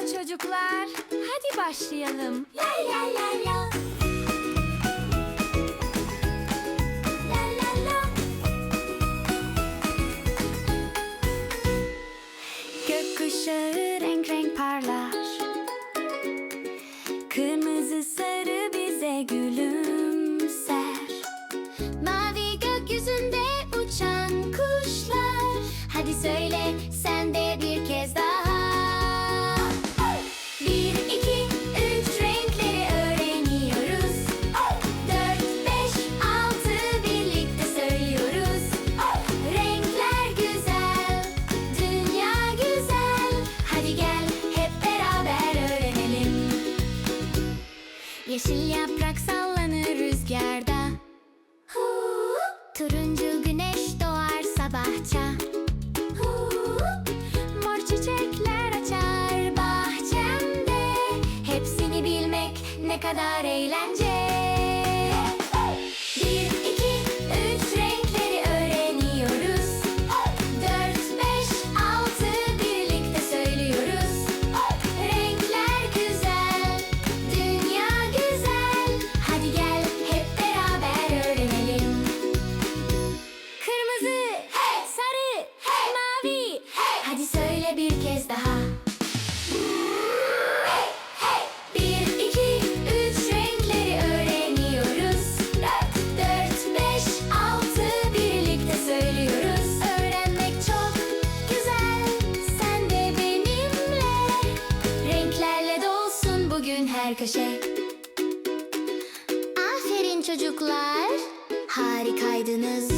çocuklar. Hadi başlayalım. La la la la. La la la. Gökkuşağı renk renk parlar. Kırmızı Yeşil yaprak sallanır rüzgarda. Turuncu güneş doğar sabahça. Mor çiçekler açar bahçemde. Hepsini bilmek ne kadar eğlence. her köşe. Aferin çocuklar harikaydınız.